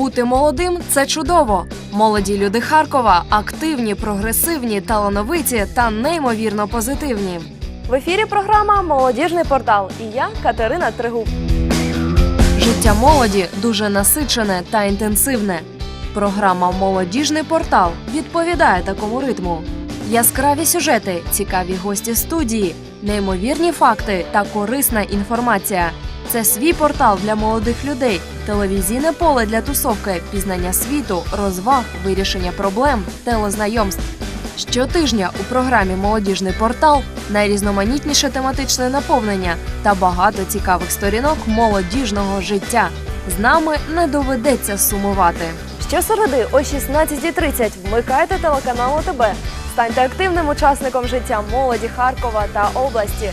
Бути молодим це чудово. Молоді люди Харкова активні, прогресивні, талановиті та неймовірно позитивні. В ефірі програма Молодіжний портал і я Катерина Тригуб. Життя молоді дуже насичене та інтенсивне. Програма Молодіжний портал відповідає такому ритму. Яскраві сюжети, цікаві гості студії, неймовірні факти та корисна інформація. Це свій портал для молодих людей, телевізійне поле для тусовки, пізнання світу, розваг, вирішення проблем, телезнайомств. Щотижня у програмі Молодіжний портал найрізноманітніше тематичне наповнення та багато цікавих сторінок молодіжного життя. З нами не доведеться сумувати. Щосереди о 16.30 вмикайте телеканал ОТБ. Станьте активним учасником життя молоді Харкова та області.